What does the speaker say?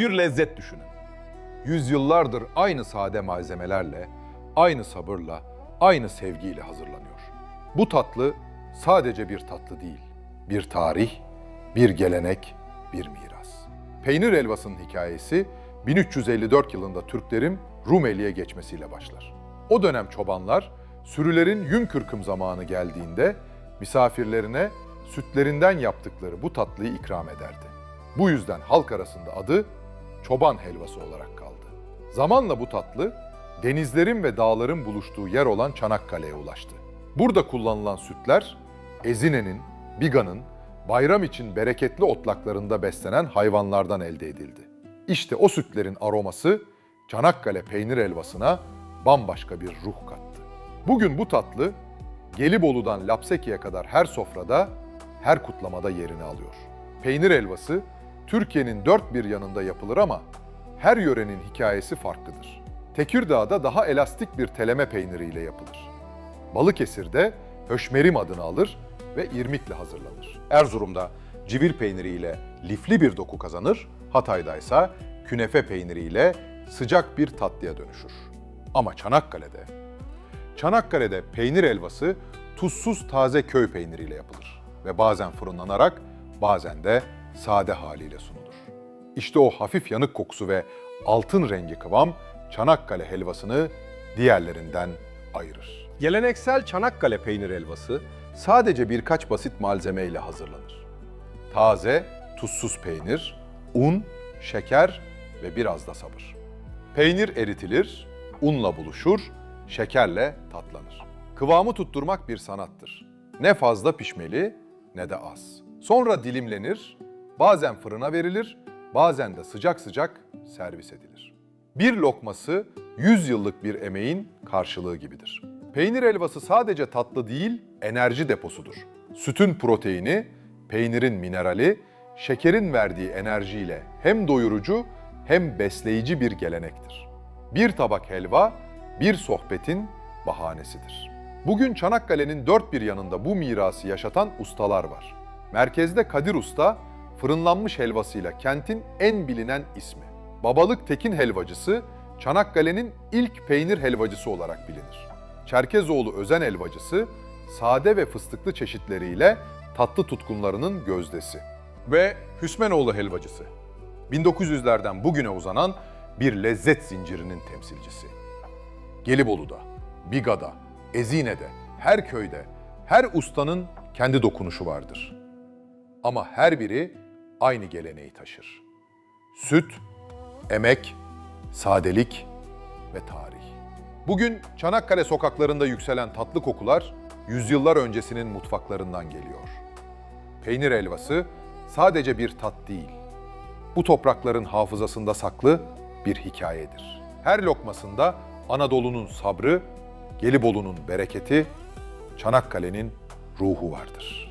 Bir lezzet düşünün. Yüzyıllardır aynı sade malzemelerle, aynı sabırla, aynı sevgiyle hazırlanıyor. Bu tatlı sadece bir tatlı değil, bir tarih, bir gelenek, bir miras. Peynir helvasının hikayesi 1354 yılında Türklerin Rumeli'ye geçmesiyle başlar. O dönem çobanlar sürülerin yün kırkım zamanı geldiğinde misafirlerine sütlerinden yaptıkları bu tatlıyı ikram ederdi. Bu yüzden halk arasında adı çoban helvası olarak kaldı. Zamanla bu tatlı denizlerin ve dağların buluştuğu yer olan Çanakkale'ye ulaştı. Burada kullanılan sütler Ezine'nin, Biga'nın bayram için bereketli otlaklarında beslenen hayvanlardan elde edildi. İşte o sütlerin aroması Çanakkale peynir helvasına bambaşka bir ruh kattı. Bugün bu tatlı Gelibolu'dan Lapseki'ye kadar her sofrada, her kutlamada yerini alıyor. Peynir helvası Türkiye'nin dört bir yanında yapılır ama her yörenin hikayesi farklıdır. Tekirdağ'da daha elastik bir teleme peyniriyle yapılır. Balıkesir'de höşmerim adını alır ve irmikle hazırlanır. Erzurum'da civil peyniriyle lifli bir doku kazanır, Hatay'da ise künefe peyniriyle sıcak bir tatlıya dönüşür. Ama Çanakkale'de Çanakkale'de peynir helvası tuzsuz taze köy peyniriyle yapılır ve bazen fırınlanarak bazen de sade haliyle sunulur. İşte o hafif yanık kokusu ve altın rengi kıvam Çanakkale helvasını diğerlerinden ayırır. Geleneksel Çanakkale peynir helvası sadece birkaç basit malzeme ile hazırlanır. Taze, tuzsuz peynir, un, şeker ve biraz da sabır. Peynir eritilir, unla buluşur, şekerle tatlanır. Kıvamı tutturmak bir sanattır. Ne fazla pişmeli ne de az. Sonra dilimlenir, bazen fırına verilir, bazen de sıcak sıcak servis edilir. Bir lokması 100 yıllık bir emeğin karşılığı gibidir. Peynir helvası sadece tatlı değil, enerji deposudur. Sütün proteini, peynirin minerali, şekerin verdiği enerjiyle hem doyurucu hem besleyici bir gelenektir. Bir tabak helva, bir sohbetin bahanesidir. Bugün Çanakkale'nin dört bir yanında bu mirası yaşatan ustalar var. Merkezde Kadir Usta, fırınlanmış helvasıyla kentin en bilinen ismi. Babalık Tekin helvacısı, Çanakkale'nin ilk peynir helvacısı olarak bilinir. Çerkezoğlu Özen helvacısı, sade ve fıstıklı çeşitleriyle tatlı tutkunlarının gözdesi. Ve Hüsmenoğlu helvacısı, 1900'lerden bugüne uzanan bir lezzet zincirinin temsilcisi. Gelibolu'da, Biga'da, Ezine'de, her köyde, her ustanın kendi dokunuşu vardır. Ama her biri aynı geleneği taşır. Süt, emek, sadelik ve tarih. Bugün Çanakkale sokaklarında yükselen tatlı kokular yüzyıllar öncesinin mutfaklarından geliyor. Peynir helvası sadece bir tat değil, bu toprakların hafızasında saklı bir hikayedir. Her lokmasında Anadolu'nun sabrı, Gelibolu'nun bereketi, Çanakkale'nin ruhu vardır.